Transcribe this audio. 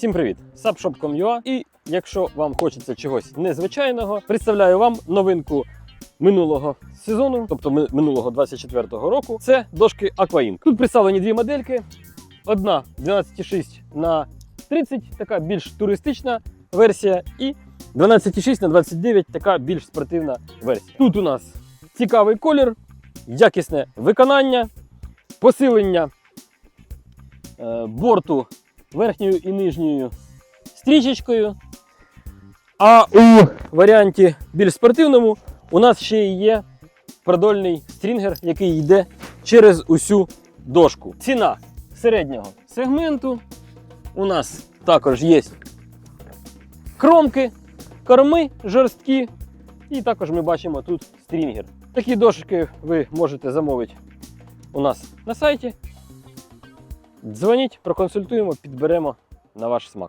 Всім привіт! Subshop.com.ua І якщо вам хочеться чогось незвичайного, представляю вам новинку минулого сезону, тобто минулого 24-го року. Це дошки Aquaink. Тут представлені дві модельки. Одна 12,6 на 30, така більш туристична версія, і 12,6 на 29, така більш спортивна версія. Тут у нас цікавий колір, якісне виконання, посилення е, борту верхньою і нижньою стрічечкою. А у варіанті більш спортивному у нас ще є продольний стрінгер, який йде через усю дошку. Ціна середнього сегменту. У нас також є кромки, корми жорсткі. І також ми бачимо тут стрінгер. Такі дошки ви можете замовити у нас на сайті. Дзвоніть, проконсультуємо, підберемо на ваш смак.